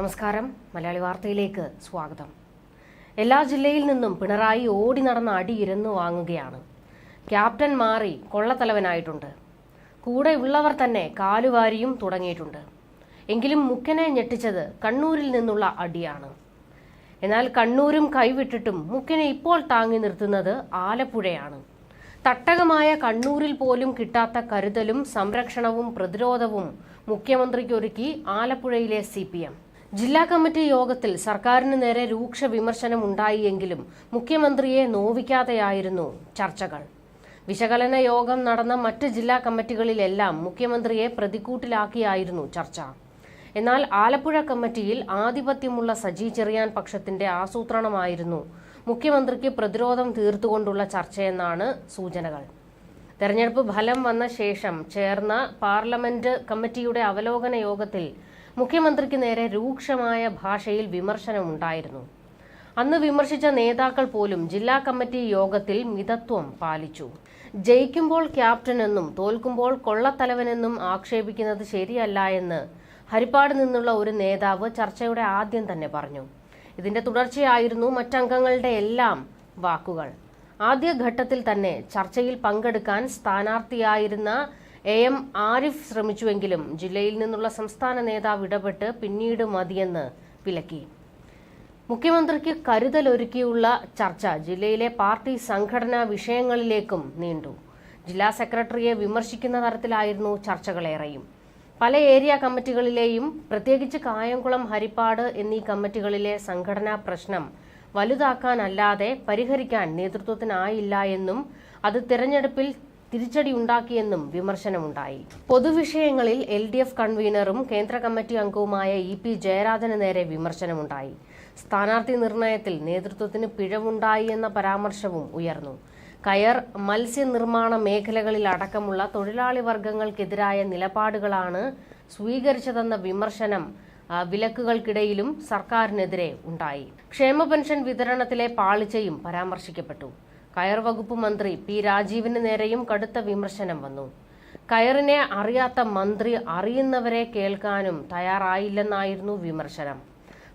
നമസ്കാരം. മലയാളി വാർത്തയിലേക്ക് സ്വാഗതം. എല്ലാ ജില്ലയിൽ നിന്നും പിണറായി ഓടി നടന്ന അടി ഇരന്നു വാങ്ങുകയാണ്. ക്യാപ്റ്റൻ മാറി കൊള്ളത്തലവനായിട്ടുണ്ട്. കൂടെ ഉള്ളവർ തന്നെ കാലുവാരിയും തുടങ്ങിയിട്ടുണ്ട്. എങ്കിലും മുക്കനെ ഞെട്ടിച്ചത് കണ്ണൂരിൽ നിന്നുള്ള അടിയാണ്. എന്നാൽ കണ്ണൂരും കൈവിട്ടിട്ടും മുഖ്യനെ ഇപ്പോൾ താങ്ങി നിർത്തുന്നത് ആലപ്പുഴയാണ്. തട്ടകമായ കണ്ണൂരിൽ പോലും കിട്ടാത്ത കരുതലും സംരക്ഷണവും പ്രതിരോധവും മുഖ്യമന്ത്രിക്കൊരുക്കി ആലപ്പുഴയിലെ സി പി എം. ജില്ലാ കമ്മിറ്റി യോഗത്തിൽ സർക്കാരിന് നേരെ രൂക്ഷ വിമർശനം ഉണ്ടായിയെങ്കിലും മുഖ്യമന്ത്രിയെ നോവിക്കാതെയായിരുന്നു ചർച്ചകൾ. വിശകലന യോഗം നടന്ന മറ്റ് ജില്ലാ കമ്മിറ്റികളിലെല്ലാം മുഖ്യമന്ത്രിയെ പ്രതിക്കൂട്ടിലാക്കിയായിരുന്നു ചർച്ച. എന്നാൽ ആലപ്പുഴ കമ്മിറ്റിയിൽ ആധിപത്യമുള്ള സജി ചെറിയാൻ പക്ഷത്തിന്റെ ആസൂത്രണമായിരുന്നു മുഖ്യമന്ത്രിക്ക് പ്രതിരോധം തീർത്തുകൊണ്ടുള്ള ചർച്ചയെന്നാണ് സൂചനകൾ. തെരഞ്ഞെടുപ്പ് ഫലം വന്ന ശേഷം ചേർന്ന പാർലമെന്റ് കമ്മിറ്റിയുടെ അവലോകന യോഗത്തിൽ മുഖ്യമന്ത്രിക്ക് നേരെ രൂക്ഷമായ ഭാഷയിൽ വിമർശനമുണ്ടായിരുന്നു. അന്ന് വിമർശിച്ച നേതാക്കൾ പോലും ജില്ലാ കമ്മിറ്റി യോഗത്തിൽ മിതത്വം പാലിച്ചു. ജയിക്കുമ്പോൾ ക്യാപ്റ്റനെന്നും തോൽക്കുമ്പോൾ കൊള്ളത്തലവനെന്നും ആക്ഷേപിക്കുന്നത് ശരിയല്ല എന്ന് ഹരിപ്പാട് നിന്നുള്ള ഒരു നേതാവ് ചർച്ചയുടെ ആദ്യം തന്നെ പറഞ്ഞു. ഇതിന്റെ തുടർച്ചയായിരുന്നു മറ്റംഗങ്ങളുടെ എല്ലാം വാക്കുകൾ. ആദ്യഘട്ടത്തിൽ തന്നെ ചർച്ചയിൽ പങ്കെടുക്കാൻ സ്ഥാനാർത്ഥിയായിരുന്ന എ എം ആരിഫ് ശ്രമിച്ചുവെങ്കിലും ജില്ലയിൽ നിന്നുള്ള സംസ്ഥാന നേതാവ് ഇടപെട്ട് പിന്നീട് മതിയെന്ന് വിലക്കി. മുഖ്യമന്ത്രിക്ക് കരുതലൊരുക്കിയുള്ള ചർച്ച ജില്ലയിലെ പാർട്ടി സംഘടനാ വിഷയങ്ങളിലേക്കും നീണ്ടു. ജില്ലാ സെക്രട്ടറിയെ വിമർശിക്കുന്ന തരത്തിലായിരുന്നു ചർച്ചകളേറെയും. പല ഏരിയ കമ്മിറ്റികളിലെയും പ്രത്യേകിച്ച് കായംകുളം ഹരിപ്പാട് എന്നീ കമ്മിറ്റികളിലെ സംഘടനാ പ്രശ്നം വലുതാക്കാനല്ലാതെ പരിഹരിക്കാൻ നേതൃത്വത്തിനായില്ല എന്നും അത് തിരഞ്ഞെടുപ്പിൽ തിരിച്ചടി ഉണ്ടാക്കിയെന്നും വിമർശനമുണ്ടായി. പൊതുവിഷയങ്ങളിൽ എൽ ഡി എഫ് കൺവീനറും കേന്ദ്ര കമ്മിറ്റി അംഗവുമായ ഇ പി ജയരാജന് നേരെ വിമർശനമുണ്ടായി. സ്ഥാനാർത്ഥി നിർണയത്തിൽ നേതൃത്വത്തിന് പിഴവുണ്ടായി എന്ന പരാമർശവും ഉയർന്നു. കയർ മത്സ്യനിർമ്മാണ മേഖലകളിൽ അടക്കമുള്ള തൊഴിലാളി വർഗങ്ങൾക്കെതിരായ നിലപാടുകളാണ് സ്വീകരിച്ചതെന്ന വിമർശനം വിലക്കുകൾക്കിടയിലും സർക്കാരിനെതിരെ ഉണ്ടായി. ക്ഷേമ പെൻഷൻ വിതരണത്തിലെ പാളിച്ചയും പരാമർശിക്കപ്പെട്ടു. കയർ വകുപ്പ് മന്ത്രി പി രാജീവിന് നേരെയും കടുത്ത വിമർശനം വന്നു. കയറിനെ അറിയാത്ത മന്ത്രി അറിയുന്നവരെ കേൾക്കാനും തയ്യാറായില്ലെന്നായിരുന്നു വിമർശനം.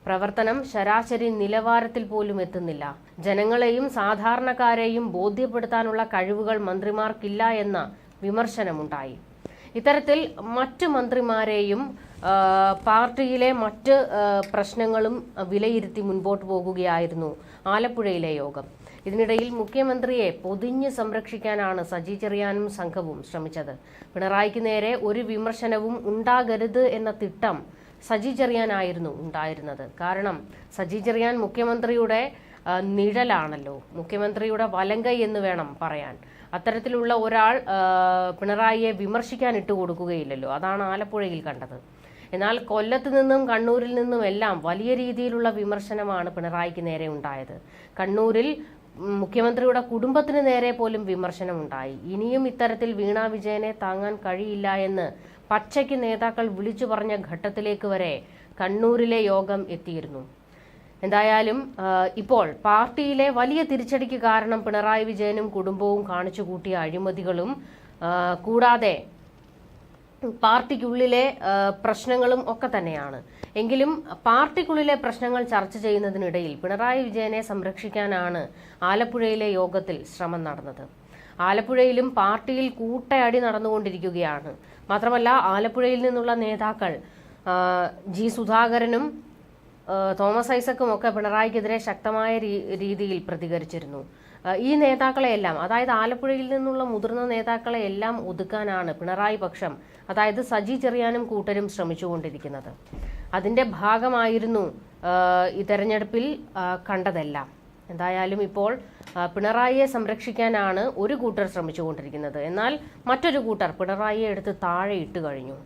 പ്രവർത്തനം ശരാശരി നിലവാരത്തിൽ പോലും എത്തുന്നില്ല. ജനങ്ങളെയും സാധാരണക്കാരെയും ബോധ്യപ്പെടുത്താനുള്ള കഴിവുകൾ മന്ത്രിമാർക്കില്ല എന്ന വിമർശനമുണ്ടായി. ഇത്തരത്തിൽ മറ്റ് മന്ത്രിമാരെയും പാർട്ടിയിലെ മറ്റ് പ്രശ്നങ്ങളും വിലയിരുത്തി മുൻപോട്ട് പോകുകയായിരുന്നു ആലപ്പുഴയിലെ യോഗം. ഇതിനിടയിൽ മുഖ്യമന്ത്രിയെ പൊതിഞ്ഞ് സംരക്ഷിക്കാനാണ് സജി ചെറിയാനും സംഘവും ശ്രമിച്ചത്. പിണറായിക്ക് നേരെ ഒരു വിമർശനവും ഉണ്ടാകരുത് എന്ന തിട്ടം സജി ചെറിയാനായിരുന്നു ഉണ്ടായിരുന്നത്. കാരണം സജി ചെറിയാൻ മുഖ്യമന്ത്രിയുടെ നിഴലാണല്ലോ. മുഖ്യമന്ത്രിയുടെ വലങ്കൈ എന്ന് വേണം പറയാൻ. അത്തരത്തിലുള്ള ഒരാൾ പിണറായിയെ വിമർശിക്കാൻ ഇട്ടുകൊടുക്കുകയില്ലല്ലോ അതാണ് ആലപ്പുഴയിൽ കണ്ടത്. എന്നാൽ കൊല്ലത്ത് നിന്നും കണ്ണൂരിൽ നിന്നും എല്ലാം വലിയ രീതിയിലുള്ള വിമർശനമാണ് പിണറായിക്ക് നേരെ ഉണ്ടായത്. കണ്ണൂരിൽ മുഖ്യമന്ത്രിയുടെ കുടുംബത്തിന് നേരെ പോലും വിമർശനമുണ്ടായി. ഇനിയും ഇത്തരത്തിൽ വീണ വിജയനെ താങ്ങാൻ കഴിയില്ല എന്ന് പച്ചയ്ക്ക് നേതാക്കൾ വിളിച്ചു പറഞ്ഞ ഘട്ടത്തിലേക്ക് വരെ കണ്ണൂരിലെ യോഗം എത്തിയിരുന്നു. എന്തായാലും ഇപ്പോൾ പാർട്ടിയിലെ വലിയ തിരിച്ചടിക്ക് കാരണം പിണറായി വിജയനും കുടുംബവും കാണിച്ചു കൂട്ടിയ അഴിമതികളും കൂടാതെ പാർട്ടിക്കുള്ളിലെ പ്രശ്നങ്ങളും ഒക്കെ തന്നെയാണ്. എങ്കിലും പാർട്ടിക്കുള്ളിലെ പ്രശ്നങ്ങൾ ചർച്ച ചെയ്യുന്നതിനിടയിൽ പിണറായി വിജയനെ സംരക്ഷിക്കാനാണ് ആലപ്പുഴയിലെ യോഗത്തിൽ ശ്രമം നടന്നത്. ആലപ്പുഴയിലും പാർട്ടിയിൽ കൂട്ടയടി നടന്നുകൊണ്ടിരിക്കുകയാണ്. മാത്രമല്ല ആലപ്പുഴയിൽ നിന്നുള്ള നേതാക്കൾ ജി സുധാകരനും തോമസ് ഐസക്കും ഒക്കെ പിണറായിക്കെതിരെ ശക്തമായ രീതിയിൽ പ്രതികരിച്ചിരുന്നു. ഈ നേതാക്കളെയെല്ലാം അതായത് ആലപ്പുഴയിൽ നിന്നുള്ള മുതിർന്ന നേതാക്കളെയെല്ലാം ഒതുക്കാനാണ് പിണറായി പക്ഷം അതായത് സജി ചെറിയാനും കൂട്ടരും ശ്രമിച്ചുകൊണ്ടിരിക്കുന്നത്. അതിന്റെ ഭാഗമായിരുന്നു ഈ തെരഞ്ഞെടുപ്പിൽ കണ്ടതെല്ലാം. എന്തായാലും ഇപ്പോൾ പിണറായിയെ സംരക്ഷിക്കാനാണ് ഒരു കൂട്ടർ ശ്രമിച്ചുകൊണ്ടിരിക്കുന്നത്. എന്നാൽ മറ്റൊരു കൂട്ടർ പിണറായിയെ എടുത്ത് താഴെ ഇട്ട് കഴിഞ്ഞു.